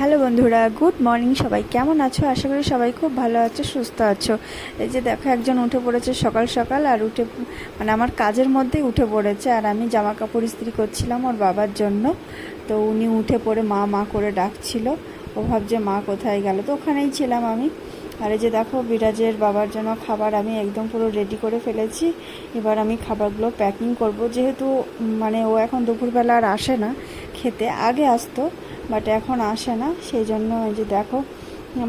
Hello বন্ধুরা, good morning সবাই। কেমন আছো? আশা করি সবাই খুব ভালো আছো, সুস্থ আছো। এই যে দেখো, একজন উঠে পড়েছে সকাল সকাল আর উঠে মানে আমার কাজের মধ্যেই উঠে পড়েছে আর আমি জামা কাপড় ইস্ত্রি করছিলাম ওর বাবার জন্য। তো উনি উঠে পড়ে মা মা করে ডাকছিল। ও ভাবছে মা কোথায় গেল? তো ওখানেই ছিলাম আমি। আর এই যে দেখো, বিরাজের বাবার জন্য খাবার আমি একদম পুরো রেডি করে ফেলেছি। এবার আমি খাবারগুলো প্যাকিং করব। যেহেতু মানে ও এখন দুপুরবেলা আর আসে না, খেতে আগে আসতো বাট এখন আসে না। সেই জন্য এই যে দেখো,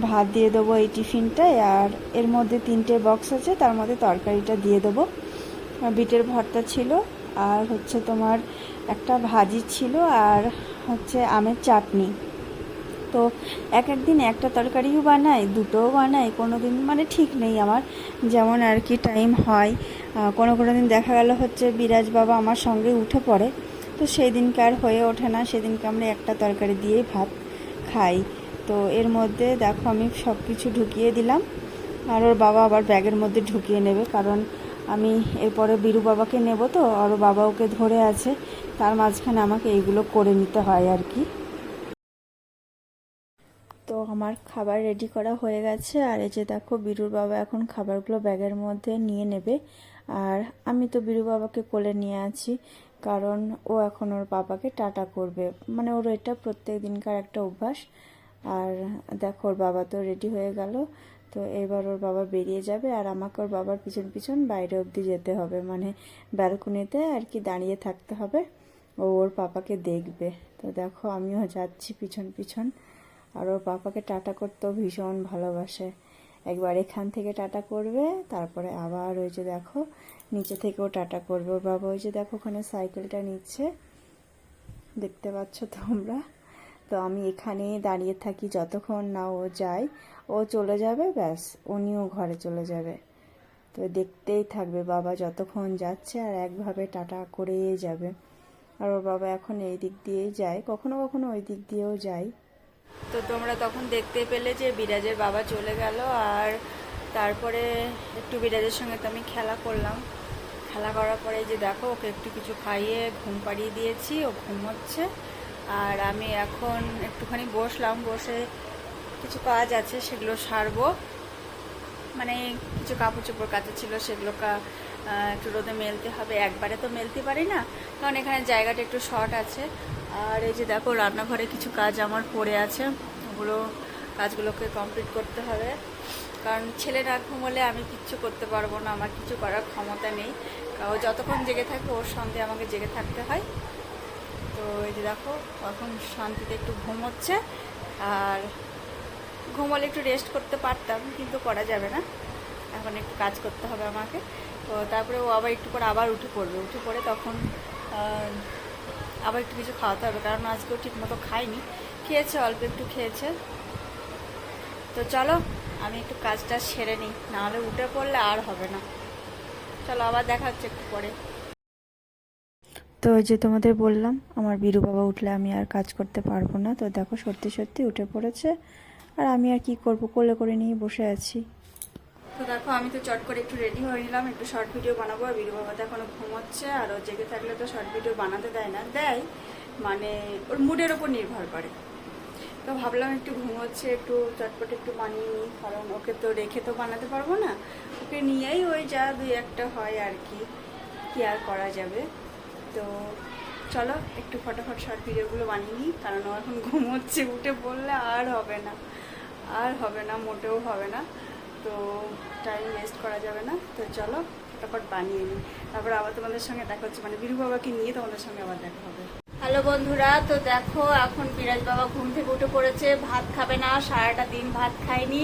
ভাত দিয়ে দেবো এই টিফিনটায় আর এর মধ্যে তিনটে বক্স আছে, তার মধ্যে তরকারিটা দিয়ে দেবো। বিটের ভর্তা ছিল, আর হচ্ছে তোমার একটা ভাজি ছিল, আর হচ্ছে আমের চাটনি। তো এক একদিন একটা তরকারিও বানাই দুটোও বানাই কোনো দিন মানে ঠিক নেই আমার। যেমন আর কি টাইম হয়। কোনো কোনো দিন দেখা গেল হচ্ছে বিরাজ বাবা আমার সঙ্গে উঠে পড়ে। তো সেই দিনকে আর হয়ে ওঠে না, সেদিনকে আমরা একটা তরকারি দিয়েই ভাত খাই। তো এর মধ্যে দেখো আমি সব কিছু ঢুকিয়ে দিলাম। আর ওর বাবা আবার ব্যাগের মধ্যে ঢুকিয়ে নেবে, কারণ আমি এরপরে বিরু বাবাকে নেব তো আর বাবা ওকে ধরে আছে। তার মাঝখানে আমাকে এইগুলো করে নিতে হয় আর কি। আমার খাবার রেডি করা হয়ে গেছে। আর এই যে দেখো, বিরুর বাবা এখন খাবারগুলো ব্যাগের মধ্যে নিয়ে নেবে। আর আমি তো বিরু বাবাকে কোলে নিয়ে আছি, কারণ ও এখন ওর বাবাকে টাটা করবে। মানে ওর এটা প্রত্যেক দিনকার একটা অভ্যাস। আর দেখো, ওর বাবা তো রেডি হয়ে গেল। তো এবার ওর বাবা বেরিয়ে যাবে, আর আমাকে ওর বাবার পিছন পিছন বাইরে অবধি যেতে হবে। মানে ব্যালকনিতে আর কি দাঁড়িয়ে থাকতে হবে। ও ওর পাপাকে দেখবে। তো দেখো, আমিও যাচ্ছি পিছন পিছন। আর ওর পাপাকে টাটা করতেও ভীষণ ভালোবাসে। একবার এখান থেকে টাটা করবে, তারপরে আবার ওই যে দেখো, নিচে থেকেও টাটা করবে। ওর বাবা ওই যে দেখো, ওখানে সাইকেলটা নিচ্ছে। দেখতে পাচ্ছ তোমরা? তো আমি এখানে দাঁড়িয়ে থাকি যতক্ষণ না ও যায়। ও চলে যাবে, ব্যাস, উনিও ঘরে চলে যাবে। তো দেখতেই থাকবে বাবা যতক্ষণ যাচ্ছে, আর একভাবে টাটা করেই যাবে। আর ওর বাবা এখন এই দিক দিয়েই যায়। কখনো কখনো ওই দিক দিয়েও যায়। তো তোমরা তখন দেখতে পেলে যে বিরাজের বাবা চলে গেল আর তারপরে একটু বিরাজের সঙ্গে তো আমি খেলা করলাম। খেলা করার পরে যে দেখো, ওকে একটু কিছু খাইয়ে ঘুম পাড়িয়ে দিয়েছি, ও ঘুমোচ্ছে। আর আমি এখন একটুখানি বসলাম, বসে কিছু কাজ আছে, সেগুলো সারবো। মানে কিছু কাপড় চোপড় কাচা ছিল সেগুলো একটু রোদে মেলতে হবে। একবারে তো মেলতে পারি না, কারণ এখানে জায়গাটা একটু শর্ট আছে। আর এই যে দেখো, রান্নাঘরে কিছু কাজ আমার পড়ে আছে। ওগুলো কাজগুলোকে কমপ্লিট করতে হবে। কারণ ছেলে না ঘুমোলে আমি কিচ্ছু করতে পারব না, আমার কিছু করার ক্ষমতা নেই। ও যতক্ষণ জেগে থাকে ওর সঙ্গে আমাকে জেগে থাকতে হয়। তো এই যে দেখো, এখন শান্তিতে একটু ঘুমোচ্ছে। আর ঘুমোলে একটু রেস্ট করতে পারতাম, কিন্তু করা যাবে না। এখন একটু কাজ করতে হবে আমাকে। তো তারপরে ও আবার একটু পরে আবার উঠে পড়বে। উঠে পড়ে তখন আবার একটু কিছু খাওয়াতে হবে, কারণ আজকেও ঠিক মতো খাইনি। খেয়েছে, অল্প একটু খেয়েছে। তো চলো, আমি একটু কাজটা সেরে নিই, নাহলে উঠে পড়লে আর হবে না। চলো আবার দেখা হচ্ছে একটু পরে। তো যে তোমাদের বললাম, আমার বিরু বাবা উঠলে আমি আর কাজ করতে পারব না। তো দেখো সত্যি সত্যি উঠে পড়েছে। আর আমি আর কি করব, কোলে করে নিয়ে বসে আছি। তো দেখো, আমি তো চট করে একটু রেডি হয়ে নিলাম, একটু শর্ট ভিডিও বানাবো, আর বিরু বাবা তো এখনও ঘুমোচ্ছে আর ও জেগে থাকলে তো শর্ট ভিডিও বানাতে দেয় না। দেয় মানে ওর মুডের ওপর নির্ভর করে। তো ভাবলাম একটু ঘুমোচ্ছে একটু চটপট একটু বানিয়ে নিই, কারণ ওকে তো রেখে তো বানাতে পারব না। ওকে নিয়েই ওই যা দুই একটা হয় আর কি কি আর করা যাবে। তো চলো, একটু ফটাফট শর্ট ভিডিওগুলো বানিয়ে নিই, কারণ ও এখন ঘুমোচ্ছে উঠে বললে আর হবে না। আর হবে না, মোটেও হবে না। তো টাইম ওয়েস্ট করা যাবে না। তো চলো, ফটাফট বানিয়ে নিই। তারপরে আবার তোমাদের সঙ্গে দেখা হচ্ছে। মানে বিরু বাবাকে নিয়ে তোমাদের সঙ্গে আবার দেখা হবে। হ্যালো বন্ধুরা, তো দেখো, এখন বিরাজ বাবা ঘুম থেকে উঠে পড়েছে। ভাত খাবে না, সারাটা দিন ভাত খায়নি।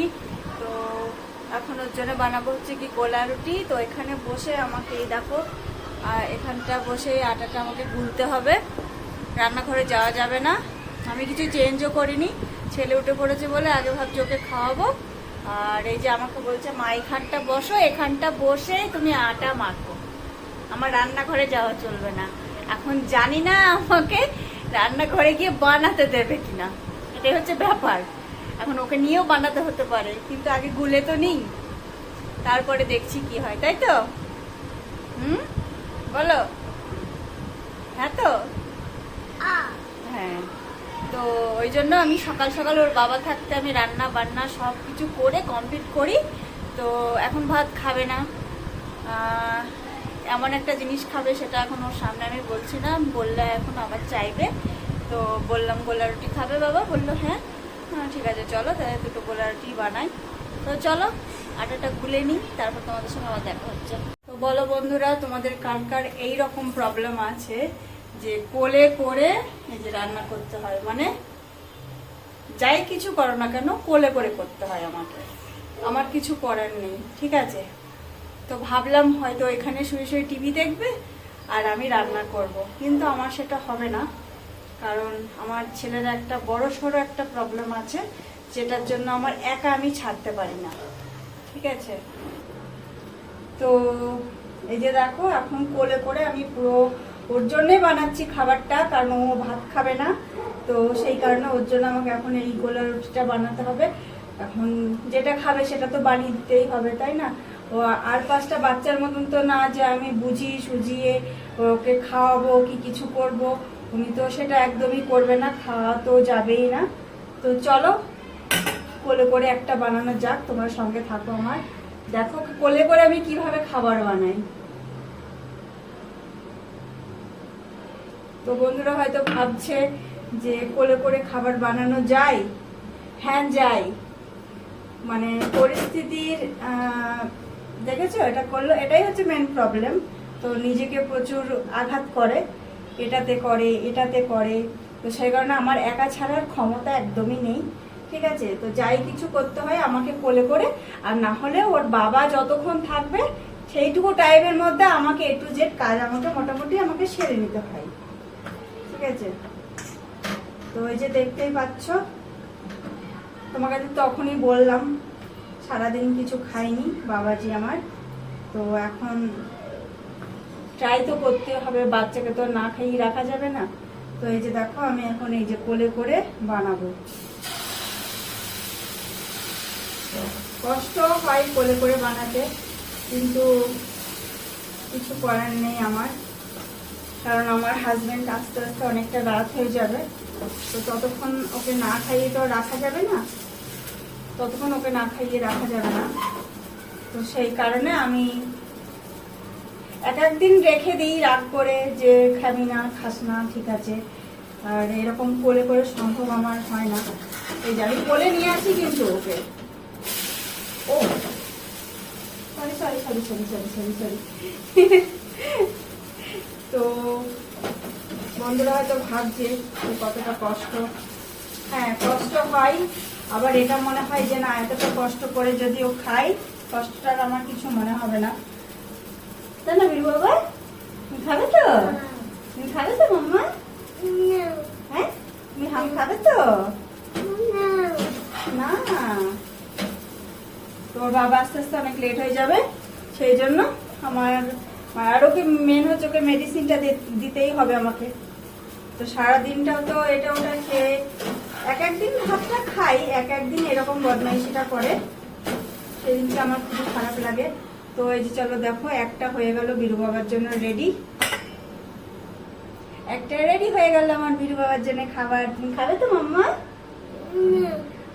তো এখন ওর জন্য বানাবো হচ্ছে কি গোলা রুটি। তো এখানে বসে আমাকে, এই দেখো, আর এখানটা বসে আটাটা আমাকে গুলতে হবে। রান্নাঘরে যাওয়া যাবে না। আমি কিছু চেঞ্জও করিনি। ছেলে উঠে পড়েছে বলে আগে ভাবছি ওকে খাওয়াবো। আর এই যে আমাকে বলছে মা এখানটা বসো এখানটা বসে তুমি আটা মাখো। আমার রান্নাঘরে যাওয়া চলবে না। এখন জানি না আমাকে রান্নাঘরে গিয়ে বানাতে দেবে কিনা। এটাই হচ্ছে ব্যাপার। এখন ওকে নিয়েও বানাতে হতে পারে কিন্তু আগে গুলে তো নেই। তারপরে দেখছি কি হয় তাই তো? হুম? বলো। হ্যাঁ তো? হ্যাঁ। তো ওই জন্য আমি সকাল সকাল ওর বাবা থাকতে আমি রান্না বান্না সব কিছু করে কমপ্লিট করি। তো এখন ভাত খাবে না। এমন একটা জিনিস খাবে সেটা এখন ওর সামনে আমি বলছি না। বললে এখন আবার চাইবে। তো বললাম, গোলা রুটি খাবে বাবা? বলল হ্যাঁ। হ্যাঁ ঠিক আছে, চলো। তাহলে দুটো গোলা রুটি বানাই। তো চলো, আটাটা গুলে নিই, তারপর তোমাদের সঙ্গে আবার দেখা হচ্ছে। তো বলো বন্ধুরা, তোমাদের কার কার এই রকম প্রবলেম আছে? যে কোলে করে এই যে রান্না করতে হয় মানে যাই কিছু করো না কেন, কোলে করে করতে হয় আমাকে। আমার কিছু করার নেই, ঠিক আছে? তো ভাবলাম হয়তো এখানে শুয়ে শুয়ে টিভি দেখবে আর আমি রান্না করব। কিন্তু আমার সেটা হবে না, কারণ আমার ছেলের একটা বড় সড়ো একটা প্রবলেম আছে, যেটার জন্য আমার একা আমি ছাড়তে পারি না, ঠিক আছে? তো এই যে দেখো, এখন কোলে করে আমি পুরো ওর জন্যই বানাচ্ছি খাবারটা, কারণ ও ভাত খাবে না। তো সেই কারণে ওর জন্য আমাকে এখন এই গোলা রুটিটা বানাতে হবে। এখন যেটা খাবে সেটা তো বানিয়ে দিতেই হবে, তাই না? ও আর পাঁচটা বাচ্চার মতন তো না যে আমি বুঝি সুজিয়ে ওকে খাওয়াবো, কি কিছু করব। উনি তো সেটা একদমই করবে না, খাওয়া তো যাবেই না। তো চলো, কোলে করে একটা বানানো যাক, তোমার সঙ্গে থাকো আমার। দেখো কোলে করে আমি কীভাবে খাবার বানাই। তো বন্ধুরা হয়তো ভাবছে যে কোলে করে খাবার বানানো যায় হ্যাঁ যায়। মানে পরিস্থিতির দেখেছ? এটা করল, এটাই হচ্ছে মেন প্রবলেম তো নিজেকে প্রচুর আঘাত করে, এটাতে করে এটাতে করে। তো সেই কারণে আমার একা ছাড়ার ক্ষমতা একদমই নেই, ঠিক আছে? তো যাই কিছু করতে হয় আমাকে কোলে করে, আর না হলে ওর বাবা যতক্ষণ থাকবে, সেইটুকু টাইমের মধ্যে আমাকে এ টু জেড কাজ আমাকে মোটামুটি আমাকে সেরে নিতে হয়। আছে তো এই যে দেখতেই পাচ্ছ তোমাকে তখনই বললাম, সারাদিন কিছু খাইনি, বাবাজি আমার। তো এখন ট্রাই তো করতে হবে, বাচ্চাকে তো না খাইয়ে রাখা যাবে না। তো এই যে দেখো, আমি এখন এই যে কোলে করে বানাবো। কষ্ট হয় কোলে করে বানাতে, কিন্তু কিছু করার নেই আমার। কারণ আমার হাজবেন্ড আস্তে আস্তে অনেকটা রাত হয়ে যাবে। তো ততক্ষণ ওকে না খাইয়ে তো রাখা যাবে না। ততক্ষণ ওকে না খাইয়ে রাখা যাবে না। তো সেই কারণে আমি এক একদিন রেখে দিই রাগ করে যে, খাবি না, খাস না, ঠিক আছে। আর এরকম কোলে করে সম্ভব আমার হয় না। এই যে আমি কোলে নিয়ে আসি কিন্তু ওকে। ও sorry sorry sorry sorry sorry sorry sorry তো বন্ধুরা হয়তো ভাবছে যে কতটা কষ্ট। হ্যাঁ কষ্ট হয় আবার এটা মনে হয় যে না এতটা কষ্ট করে যদি ও খাই কষ্টটার আমার কিছু মনে হবে না। তাই না বিরু বাবা? তুমি খাবে তো? তুমি খাবে তো মাম্মা? হ্যাঁ? তুমি হাম খাবে তো? না। তোর বাবা আস্তে আস্তে অনেক লেট হয়ে যাবে সেই জন্য আমার আর ওকে মেন হচ্ছে ওকে মেডিসিনটা দিতেই হবে আমাকে। তো সারা দিনটাও তো এটা ওটা খেয়ে এক একদিন ভাতটা খাই এক একদিন এরকম বদমাইশিটা করে। সেদিনকে আমার খুবই খারাপ লাগে। তো এই যে চলো দেখো একটা হয়ে গেল বীরু বাবার জন্য রেডি একটা রেডি হয়ে গেল আমার বীরু বাবার জন্য খাবার। তুমি খাবে তো মাম্মা?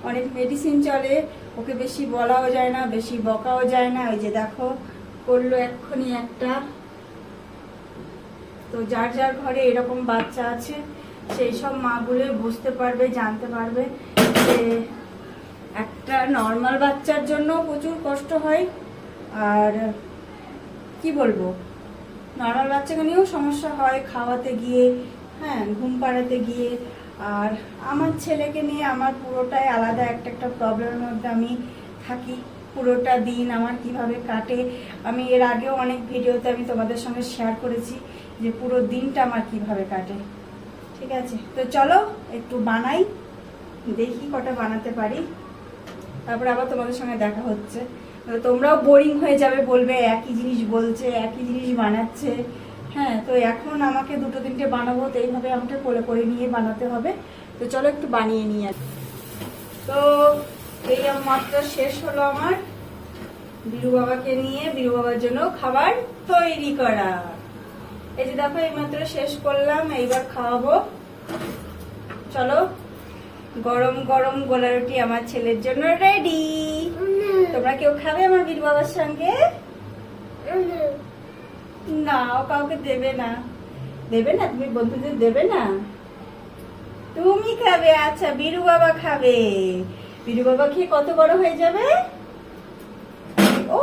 অনেক মেডিসিন চলে। ওকে বেশি বলাও যায় না বেশি বকাও যায় না। ওই যে দেখো করল এক্ষুনি একটা। তো যার যার ঘরে এরকম বাচ্চা আছে, সেই সব মাগুলো বুঝতে পারবে, জানতে পারবে যে একটা নর্মাল বাচ্চার জন্য প্রচুর কষ্ট হয়। আর কি বলব নর্মাল বাচ্চাকে নিয়েও সমস্যা হয় খাওয়াতে গিয়ে হ্যাঁ ঘুম পাড়াতে গিয়ে। আর আমার ছেলেকে নিয়ে আমার পুরোটাই আলাদা একটা একটা প্রবলেমের মধ্যে আমি থাকি। পুরোটা দিন আমার কীভাবে কাটে, আমি এর আগেও অনেক ভিডিওতে আমি তোমাদের সঙ্গে শেয়ার করেছি যে পুরো দিনটা আমার কীভাবে কাটে। ঠিক আছে? তো চলো, একটু বানাই, দেখি কটা বানাতে পারি। তারপরে আবার তোমাদের সঙ্গে দেখা হচ্ছে। তোমরাও বোরিং হয়ে যাবে, বলবে একই জিনিস বলছে, একই জিনিস বানাচ্ছে। হ্যাঁ তো এখন আমাকে দুটো তিনটে বানাবো, তো এইভাবে আমাকে কোলে করে নিয়ে বানাতে হবে। তো চলো একটু বানিয়ে নিয়ে তো এই মাত্র শেষ হলো আমার। বিরু বাবাকে নিয়ে বিরু বাবার জন্য খাবার তৈরি করা। এই যে দেখো এই মাত্র শেষ করলাম এইবার খাওয়াবো। চলো গরম গরম গোলা রুটি আমার ছেলের জন্য রেডি তোমরা কেউ খাবে আমার বীর বাবার সঙ্গে? না ও কাউকে দেবে না। দেবে না? তুমি বন্ধুদের দেবে না? তুমি খাবে? আচ্ছা বীরু বাবা খাবে। বীরু বাবা খেয়ে কত বড় হয়ে যাবে? ও,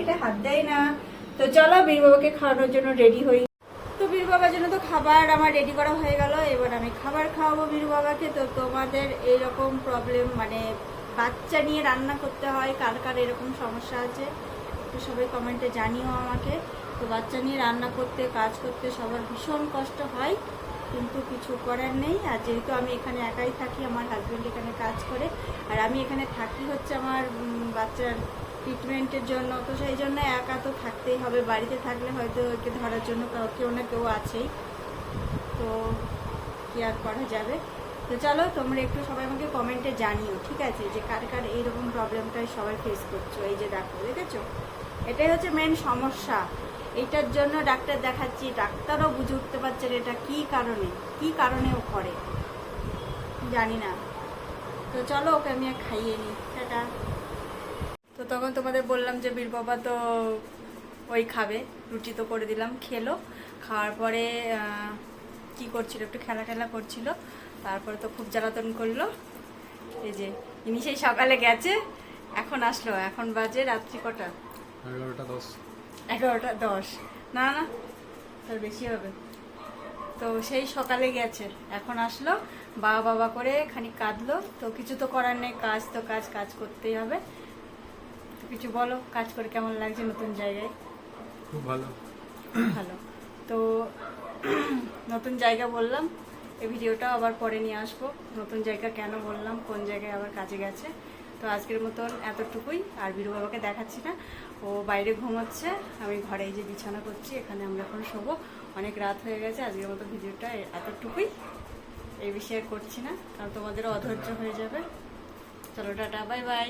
এটা হাত দেয় না। তো চলো বীর বাবাকে খাওয়ানোর জন্য রেডি হই। তো বীর বাবার জন্য তো খাবার আমার রেডি করা হয়ে গেল। এবার আমি খাবার খাওয়াবো বীর বাবাকে। তো তোমাদের এইরকম প্রবলেম মানে বাচ্চা নিয়ে রান্না করতে হয়, কার কার এরকম সমস্যা আছে? তো সবাই কমেন্টে জানিও আমাকে। তো বাচ্চা নিয়ে রান্না করতে, কাজ করতে সবার ভীষণ কষ্ট হয়। কিন্তু কিছু করার নেই। আর যেহেতু আমি এখানে একাই থাকি, আমার হাজব্যান্ড এখানে কাজ করে, আর আমি এখানে থাকি হচ্ছে আমার বাচ্চার ট্রিটমেন্টের জন্য। তো সেই জন্য একা তো থাকতেই হবে। বাড়িতে থাকলে হয়তো ওকে ধরার জন্য কেউ না কেউ আছেই। তো কি আর করা যাবে? তো চলো, তোমরা একটু সবাই আমাকে কমেন্টে জানিও, ঠিক আছে? যে কার কার এইরকম প্রবলেমটাই সবাই ফেস করছ। এই যে দেখো, দেখেছ? এটাই হচ্ছে মেন সমস্যা। এইটার জন্য ডাক্তার দেখাচ্ছি, ডাক্তারও বুঝে উঠতে পারছে এটা কী কারণে কী কারণে ও করে। জানি না। তো চলো ওকে আমি খাইয়ে নিই টাটা। তো তখন তোমাদের বললাম যে বীর বাবা তো ওই খাবে, রুটি তো করে দিলাম, খেলো। খাওয়ার পরে কি করছিল, একটু খেলা টেলা করছিল। তারপরে তো খুব জ্বালাতন করল। এই যে, ইনি সেই সকালে গেছে, এখন আসলো, এখন বাজে রাত্রি কটা? এগারোটা দশ। এগারোটা দশ। না না তার বেশি হবে। তো সেই সকালে গেছে। এখন আসলো বাবা বাবা করে খানিক কাঁদলো। তো কিছু তো করার নেই কাজ তো কাজ কাজ করতেই হবে। তো কিছু বলো কাজ করে কেমন লাগছে নতুন জায়গায়? খুব ভালো। ভালো। তো নতুন জায়গা বললাম এই ভিডিওটা আবার পরে নিয়ে আসব। নতুন জায়গা কেন বললাম কোন জায়গায় আবার কাজে গেছে। তো আজকের মতন এতটুকুই। আর বীরু বাবাকে দেখাচ্ছি না, ও বাইরে ঘুমাচ্ছে। আমি ঘরে এই যে বিছানা করছি, এখানে আমরা এখন শোবো। অনেক রাত হয়ে গেছে, আজকের মতো ভিডিওটা এতটুকুই। এই বিষয়ে করছি না, কারণ তোমাদেরও অধৈর্য হয়ে যাবে। চলো, টাটা, বাই বাই।